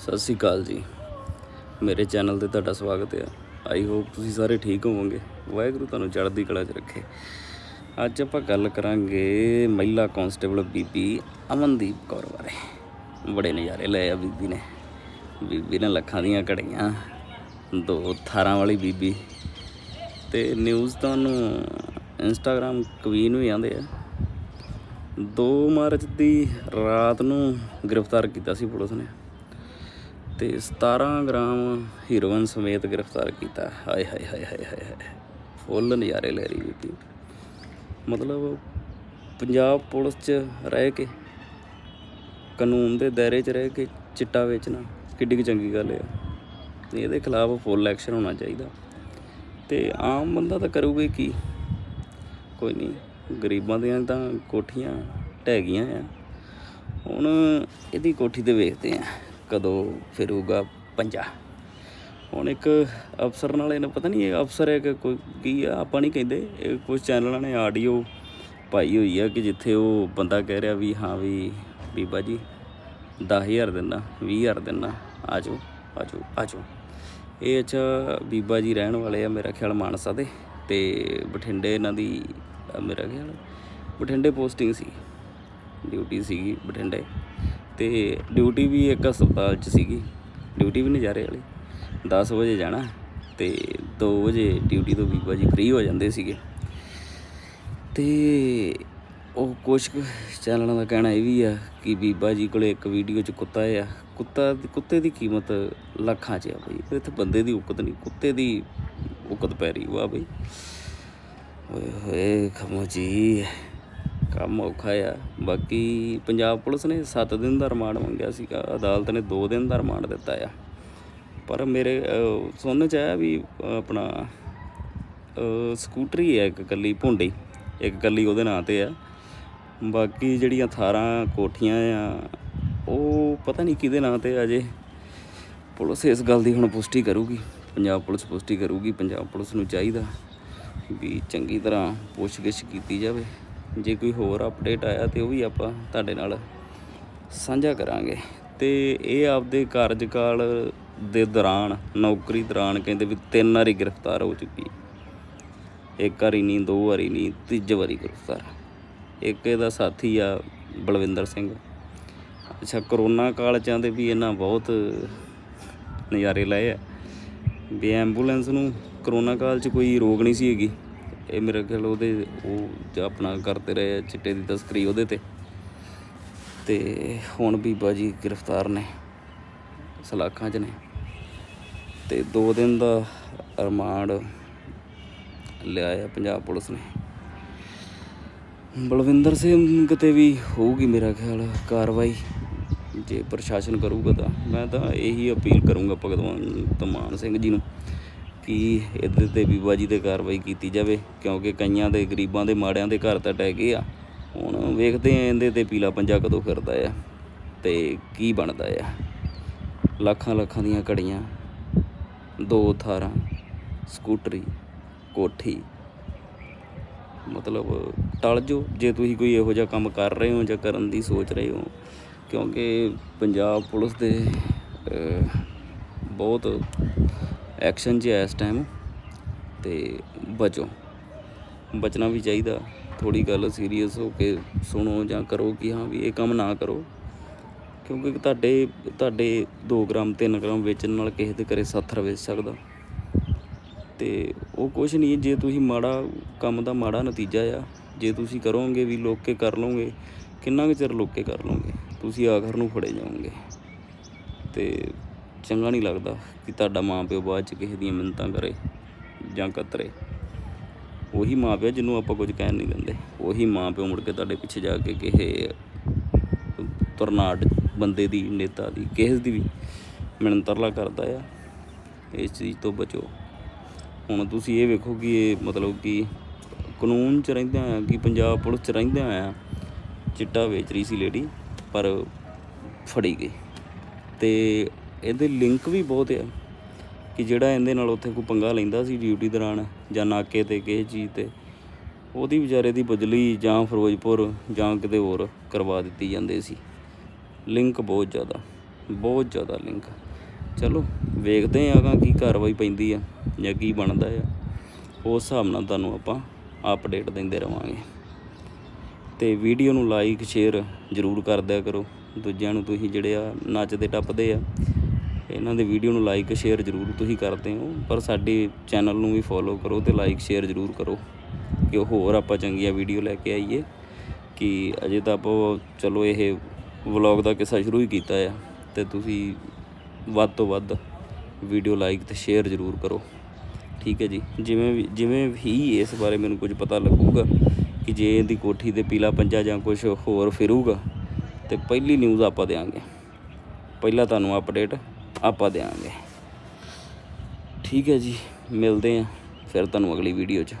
ਸਤਿ ਸ਼੍ਰੀ ਅਕਾਲ ਜੀ। ਮੇਰੇ ਚੈਨਲ ਤੇ ਤੁਹਾਡਾ ਸਵਾਗਤ ਹੈ। ਆਈ ਹੋਪ ਤੁਸੀਂ ਸਾਰੇ ਠੀਕ ਹੋਵੋਗੇ। ਵਾਹਿਗੁਰੂ ਤੁਹਾਨੂੰ ਚੜ੍ਹਦੀ ਕਲਾ 'ਚ ਰੱਖੇ। ਅੱਜ ਆਪਾਂ ਗੱਲ ਕਰਾਂਗੇ ਮਹਿਲਾ ਕਾਂਸਟੇਬਲ ਬੀਬੀ ਅਮਨਦੀਪ ਕੌਰ ਬਾਰੇ। ਬੜੇ ਨਜ਼ਾਰੇ ਲਏ ਆ ਬੀਬੀ ਨੇ। ਬੀਬੀ ਨੇ ਲੱਖਾਂ ਦੀਆਂ ਘੜੀਆਂ, ਦੋ ਥਾਰਾਂ ਵਾਲੀ ਬੀਬੀ। ਤੇ ਨਿਊਜ਼ ਤੁਹਾਨੂੰ ਉਹਨੂੰ ਇੰਸਟਾਗ੍ਰam ਕਵੀਨ ਵੀ ਆਂਦੇ ਆ। 2 ਮਾਰਚ ਦੀ ਰਾਤ ਨੂੰ ਗ੍ਰਿਫਤਾਰ ਕੀਤਾ ਸੀ ਪੁਲਿਸ ਨੇ। ਤੇ 17 ਗ੍ਰਾਮ ਹੀਰੋਇਨ ਸਮੇਤ ਗ੍ਰਿਫਤਾਰ ਕੀਤਾ। ਹਾਏ ਹਾਏ ਹਾਏ ਹਾਏ ਹਾਏ ਹਾਏ ਫੁੱਲ ਨਜ਼ਾਰੇ ਲੈ ਰਹੀ ਬੀਬੀ। ਮਤਲਬ ਪੰਜਾਬ ਪੁਲਿਸ 'ਚ ਰਹਿ ਕੇ, ਕਾਨੂੰਨ ਦੇ ਦਾਇਰੇ 'ਚ ਰਹਿ ਕੇ ਚਿੱਟਾ ਵੇਚਣਾ ਕਿੱਡੀ ਕੁ ਚੰਗੀ ਗੱਲ ਹੈ ਇਹਦੇ ਖਿਲਾਫ ਫੁੱਲ ਐਕਸ਼ਨ ਹੋਣਾ ਚਾਹੀਦਾ। ਤੇ ਆਮ ਬੰਦਾ ਤਾਂ ਕਰੂਗਾ ਕੀ। ਕੋਈ ਨਹੀਂ, ਗਰੀਬਾਂ ਦੀਆਂ ਤਾਂ ਕੋਠੀਆਂ ਢਹਿ ਗਈਆਂ ਆ। ਹੁਣ ਇਹਦੀ ਕੋਠੀ ਤੇ ਵੇਖਦੇ ਆ। ਕਦੋਂ ਫਿਰੂਗਾ ਪੰਜਾ ਹੁਣ ਇੱਕ ਅਫਸਰ ਨਾਲ ਇਹਨੂੰ ਪਤਾ ਨਹੀਂ ਇਹ ਅਫਸਰ ਹੈ ਕਿ ਕੋਈ ਕੀ ਆ, ਆਪਾਂ ਨਹੀਂ ਕਹਿੰਦੇ। ਇਹ ਕੁਝ ਚੈਨਲਾਂ ਨੇ ਆਡੀਓ ਪਾਈ ਹੋਈ ਆ ਕਿ ਜਿੱਥੇ ਉਹ ਬੰਦਾ ਕਹਿ ਰਿਹਾ ਵੀ ਹਾਂ ਵੀ ਬੀਬਾ ਜੀ 10000 ਦਿੰਦਾ 20000 ਦਿੰਦਾ ਆਜੋ ਆਜੋ ਆਜੋ ਇਹ ਅੱਛਾ ਬੀਬਾ ਜੀ ਰਹਿਣ ਵਾਲੇ ਆ ਮੇਰਾ ਖਿਆਲ ਮਾਨਸਾ ਦੇ ਤੇ ਬਠਿੰਡੇ ਇਹਨਾਂ ਦੀ ਮੇਰਾ ਖਿਆਲ ਬਠਿੰਡੇ ਪੋਸਟਿੰਗ ਸੀ, ਡਿਊਟੀ ਸੀਗੀ ਬਠਿੰਡੇ। ਤੇ ਡਿਊਟੀ ਵੀ ਇੱਕ ਹਸਪਤਾਲ 'ਚ ਸੀਗੀ। ਡਿਊਟੀ ਵੀ ਨਜ਼ਾਰੇ ਵਾਲੀ। 10 ਵਜੇ ਜਾਣਾ ਤੇ 2 ਵਜੇ ਡਿਊਟੀ ਤੋਂ ਬੀਬਾ ਜੀ ਫ੍ਰੀ ਹੋ ਜਾਂਦੇ ਸੀਗੇ। ਤੇ ਉਹ ਕੁਛ ਕੁ ਚੈਨਲਾਂ ਦਾ ਕਹਿਣਾ ਇਹ ਵੀ ਆ ਕਿ ਬੀਬਾ ਜੀ ਕੋਲੇ ਇੱਕ ਵੀਡੀਓ 'ਚ ਕੁੱਤਾ ਆ। ਕੁੱਤਾ, ਕੁੱਤੇ ਦੀ ਕੀਮਤ ਲੱਖਾਂ 'ਚ ਆ ਬਈ। ਇੱਥੇ ਬੰਦੇ ਦੀ ਉਕਤ ਨਹੀਂ, ਕੁੱਤੇ ਦੀ ਉਕਤ ਪੈ ਰਹੀ ਵਾ ਬਈ। ਓਏ ਹੋਏ, ਖਮੋ ਜੀ। ਕੰਮ ਔਖਾ ਆ। ਬਾਕੀ ਪੰਜਾਬ ਪੁਲਿਸ ਨੇ 7 ਦਿਨ ਦਾ ਰਿਮਾਂਡ ਮੰਗਿਆ ਸੀਗਾ। ਅਦਾਲਤ ਨੇ 2 ਦਿਨ ਦਾ ਰਿਮਾਂਡ ਦਿੱਤਾ ਆ। ਪਰ ਮੇਰੇ ਅਹ, ਸੁਣਨ ਚ ਆਇਆ ਵੀ ਆਪਣਾ ਸਕੂਟਰੀ ਹੈ ਇੱਕ ਕੱਲੀ ਭੁੰਡੀ। ਇੱਕ ਕੱਲੀ ਉਹਦੇ ਨਾਂ ਤੇ ਆ। ਬਾਕੀ ਜਿਹੜੀਆਂ 18 ਕੋਠੀਆਂ ਆ ਉਹ ਪਤਾ ਨਹੀਂ ਕਿਹਦੇ ਨਾਂ ਤੇ ਆ ਜੇ। ਪੁਲਿਸ ਇਸ ਗੱਲ ਦੀ ਹੁਣ ਪੁਸ਼ਟੀ ਕਰੂਗੀ। ਪੰਜਾਬ ਪੁਲਿਸ ਪੁਸ਼ਟੀ ਕਰੂਗੀ। ਪੰਜਾਬ ਪੁਲਿਸ ਨੂੰ ਚਾਹੀਦਾ ਵੀ ਚੰਗੀ ਤਰ੍ਹਾਂ ਪੁੱਛਗਿੱਛ ਕੀਤੀ ਜਾਵੇ। ਜੇ ਕੋਈ ਹੋਰ ਅਪਡੇਟ ਆਇਆ ਤੇ ਉਹ ਵੀ ਆਪਾਂ ਤੁਹਾਡੇ ਨਾਲ ਸਾਂਝਾ ਕਰਾਂਗੇ। ਤੇ ਇਹ ਆਪਦੇ ਕਾਰਜਕਾਲ ਦੇ ਦੌਰਾਨ, ਨੌਕਰੀ ਦੌਰਾਨ ਕਹਿੰਦੇ ਵੀ ਤਿੰਨ ਵਾਰੀ ਗ੍ਰਿਫਤਾਰ ਹੋ ਚੁੱਕੀ ਇੱਕ ਵਾਰੀ ਨਹੀਂ, ਦੋ ਵਾਰੀ ਨਹੀਂ, ਤੀਜੀ ਵਾਰੀ ਗ੍ਰਿਫਤਾਰ। ਇੱਕ ਇਹਦਾ ਸਾਥੀ ਆ ਬਲਵਿੰਦਰ ਸਿੰਘ। ਅੱਛਾ, ਕਰੋਨਾ ਕਾਲ ਚ ਆਂਦੇ ਵੀ ਇਹਨਾਂ ਬਹੁਤ ਨਜ਼ਾਰੇ ਲਏ ਆ। ਵੀ ਐਂਬੂਲੈਂਸ ਨੂੰ ਕਰੋਨਾ ਕਾਲ ਚ ਕੋਈ ਰੋਗ ਨਹੀਂ ਸੀ ਹੈਗੀ। ਇਹ ਮੇਰੇ ਖਿਆਲ ਉਹਦੇ ਉਹ ਆਪਣਾ ਕਰਦੇ ਰਹੇ ਆ ਚਿੱਟੇ ਦੀ ਤਸਕਰੀ ਉਹਦੇ ਤੇ। ਤੇ ਹੁਣ ਬੀਬਾ ਜੀ ਗ੍ਰਿਫਤਾਰ ਨੇ, ਸਲਾਖਾਂ 'ਚ ਨੇ। ਤੇ 2 ਦਿਨ ਦਾ ਰਿਮਾਂਡ ਲਿਆ ਆ ਪੰਜਾਬ ਪੁਲਿਸ ਨੇ। ਬਲਵਿੰਦਰ ਸਿੰਘ ਤੇ ਵੀ ਹੋਊਗੀ ਮੇਰਾ ਖਿਆਲ ਕਾਰਵਾਈ, ਜੇ ਪ੍ਰਸ਼ਾਸਨ ਕਰੂਗਾ ਤਾਂ। ਮੈਂ ਤਾਂ ਇਹੀ ਅਪੀਲ ਕਰੂੰਗਾ ਭਗਵੰਤ ਮਾਨ ਸਿੰਘ ਜੀ ਨੂੰ ਕਿ ਇਹਦੇ ਤੇ ਬੀਬਾ ਜੀ ਤੇ ਕਾਰਵਾਈ ਕੀਤੀ ਜਾਵੇ, ਕਿਉਂਕਿ ਕਈਆਂ ਦੇ, ਗਰੀਬਾਂ ਦੇ, ਮਾੜਿਆਂ ਦੇ ਘਰ ਤਾਂ ਟਹਿ ਗਏ ਆ। ਹੁਣ ਵੇਖਦੇ ਆ ਇਹਦੇ ਤੇ ਪੀਲਾ ਪੰਜਾ ਕਦੋਂ ਫਿਰਦਾ ਆ ਤੇ ਕੀ ਬਣਦਾ ਆ। ਲੱਖਾਂ ਲੱਖਾਂ ਦੀਆਂ ਕੜੀਆਂ ਦੋ ਥਾਰਾਂ, ਸਕੂਟਰੀ, ਕੋਠੀ। ਮਤਲਬ ਟਲ ਜੋ, ਜੇ ਤੁਸੀਂ ਕੋਈ ਇਹੋ ਜਿਹਾ ਕੰਮ ਕਰ ਰਹੇ ਹੋ ਜਾਂ ਕਰਨ ਦੀ ਸੋਚ ਰਹੇ ਹੋ, ਕਿਉਂਕਿ ਪੰਜਾਬ ਪੁਲਿਸ ਦੇ ਬਹੁਤ ਐਕਸ਼ਨ 'ਚ ਹੈ ਇਸ ਟਾਈਮ ਤੇ ਬਚੋ। ਬਚਣਾ ਵੀ ਚਾਹੀਦਾ। ਥੋੜੀ ਗੱਲ ਸੀਰੀਅਸ ਹੋ ਕੇ ਸੁਣੋ ਜਾਂ ਕਰੋ ਕਿ ਹਾਂ ਵੀ ਇਹ ਕੰਮ ਨਾ ਕਰੋ। ਕਿਉਂਕਿ ਤੁਹਾਡੇ ਤੁਹਾਡੇ 2 ਗ੍ਰਾਮ 3 ਗ੍ਰਾਮ ਵੇਚਣ ਨਾਲ ਕਿਸੇ ਦੇ ਘਰੇ 70 ਵੇਚ ਸਕਦਾ। ਤੇ ਉਹ ਕੁਛ ਨਹੀਂ, ਜੇ ਤੁਸੀਂ ਮਾੜਾ ਕੰਮ ਦਾ ਮਾੜਾ ਨਤੀਜਾ ਆ, ਜੇ ਤੁਸੀਂ ਕਰੋਗੇ ਵੀ ਲੋਕ ਕੇ ਕਰ ਲਓਗੇ, ਕਿੰਨਾ ਕੁ ਚਿਰ ਲੋਕ ਕੇ ਕਰ ਲਓਗੇ? ਤੁਸੀਂ ਆਖਰ ਨੂੰ ਫੜੇ ਜਾਓਗੇ। ਤੇ ਚੰਗਾ ਨਹੀਂ ਲੱਗਦਾ ਕਿ ਤੁਹਾਡਾ ਮਾਂ ਪਿਓ ਬਾਅਦ ਚ ਕਿਸੇ ਦੀਆਂ ਮਿੰਨਤਾਂ ਕਰੇ ਜਾਂ ਕਤਰੇ। ਉਹੀ ਮਾਂ ਪਿਓ ਜਿਹਨੂੰ ਆਪਾਂ ਕੁਝ ਕਹਿਣ ਨਹੀਂ ਦਿੰਦੇ। ਉਹੀ ਮਾਂ ਪਿਓ ਮੁੜ ਕੇ ਤੁਹਾਡੇ ਪਿੱਛੇ ਜਾ ਕੇ ਕਿਸੇ ਤੁਰਨਾਡ ਬੰਦੇ ਦੀ, ਨੇਤਾ ਦੀ, ਕਿਸੇ ਦੀ ਵੀ ਮਿਹਨਤਰਲਾ ਕਰਦਾ ਆ। ਇਸ ਚੀਜ਼ ਤੋਂ ਬਚੋ। ਹੁਣ ਤੁਸੀਂ ਇਹ ਵੇਖੋ ਕਿ ਇਹ ਮਤਲਬ ਕਿ ਕਾਨੂੰਨ 'ਚ ਰਹਿੰਦਿਆਂ ਆ ਕਿ ਪੰਜਾਬ ਪੁਲਿਸ 'ਚ ਰਹਿੰਦਿਆਂ ਆ ਚਿੱਟਾ ਵੇਚ ਰਹੀ ਸੀ ਲੇਡੀ, ਪਰ ਫੜੀ ਗਈ। ਤੇ ਇਹਦੇ ਲਿੰਕ ਵੀ ਬਹੁਤ ਆ ਕਿ ਜਿਹੜਾ ਇਹਦੇ ਨਾਲ ਉੱਥੇ ਕੋਈ ਪੰਗਾ ਲੈਂਦਾ ਸੀ ਡਿਊਟੀ ਦੌਰਾਨ ਜਾਂ ਨਾਕੇ ਤੇ ਕਿਸੇ ਚੀਜ਼ ਤੇ, ਉਹਦੀ ਵਿਚਾਰੇ ਦੀ ਬਦਲੀ ਜਾਂ ਫਿਰੋਜ਼ਪੁਰ ਜਾਂ ਕਿਤੇ ਹੋਰ ਕਰਵਾ ਦਿੱਤੀ ਜਾਂਦੇ ਸੀ। ਲਿੰਕ ਬਹੁਤ ਜ਼ਿਆਦਾ ਬਹੁਤ ਜ਼ਿਆਦਾ ਲਿੰਕ ਚਲੋ, ਵੇਖਦੇ ਹਾਂ ਕੀ ਕਾਰਵਾਈ ਪੈਂਦੀ ਆ ਜਾਂ ਕੀ ਬਣਦਾ ਆ। ਉਸ ਹਿਸਾਬ ਨਾਲ ਤੁਹਾਨੂੰ ਆਪਾਂ ਅਪਡੇਟ ਦਿੰਦੇ ਰਵਾਂਗੇ। ਤੇ ਵੀਡੀਓ ਨੂੰ ਲਾਈਕ ਸ਼ੇਅਰ ਜ਼ਰੂਰ ਕਰ ਦਿਆ ਕਰੋ। ਦੂਜਿਆਂ ਨੂੰ ਤੁਸੀਂ ਜਿਹੜੇ ਆ ਨੱਚਦੇ ਟੱਪਦੇ ਆ ਇਹਨਾਂ ਦੇ ਵੀਡੀਓ ਨੂੰ ਲਾਈਕ ਸ਼ੇਅਰ ਜ਼ਰੂਰ ਤੁਸੀਂ ਕਰਦੇ ਹੋ, ਪਰ ਸਾਡੇ ਚੈਨਲ ਨੂੰ ਵੀ ਫੋਲੋ ਕਰੋ ਤੇ ਲਾਈਕ ਸ਼ੇਅਰ ਜ਼ਰੂਰ ਕਰੋ ਕਿ ਹੋਰ ਆਪਾਂ ਚੰਗੀਆਂ ਵੀਡੀਓ ਲੈ ਕੇ ਆਈਏ ਕਿ ਅਜੇ ਤਾਂ ਆਪਾਂ ਚਲੋ ਇਹ ਵਲੌਗ ਦਾ ਕਿੱਸਾ ਸ਼ੁਰੂ ਹੀ ਕੀਤਾ ਆ ਤੇ ਤੁਸੀਂ ਵੱਧ ਤੋਂ ਵੱਧ ਵੀਡੀਓ ਲਾਈਕ ਤੇ ਸ਼ੇਅਰ ਜ਼ਰੂਰ ਕਰੋ। ਠੀਕ ਹੈ ਜੀ? ਜਿਵੇਂ ਵੀ ਜਿਵੇਂ ਵੀ ਇਸ ਬਾਰੇ ਮੈਨੂੰ ਕੁਝ ਪਤਾ ਲੱਗੂਗਾ ਕਿ ਜੇ ਇਹਦੀ ਕੋਠੀ ਤੇ ਪੀਲਾ ਪੰਜਾ ਜਾਂ ਕੁਝ ਹੋਰ ਫਿਰੂਗਾ ਤੇ ਪਹਿਲੀ ਨਿਊਜ਼ ਆਪਾਂ ਦੇਾਂਗੇ ਪਹਿਲਾਂ ਤੁਹਾਨੂੰ ਅਪਡੇਟ ਆਪਾਂ ਦੇਵਾਂਗੇ। ਠੀਕ ਹੈ ਜੀ ਮਿਲਦੇ ਆਂ ਫਿਰ ਤੁਹਾਨੂੰ ਅਗਲੀ ਵੀਡੀਓ 'ਚ।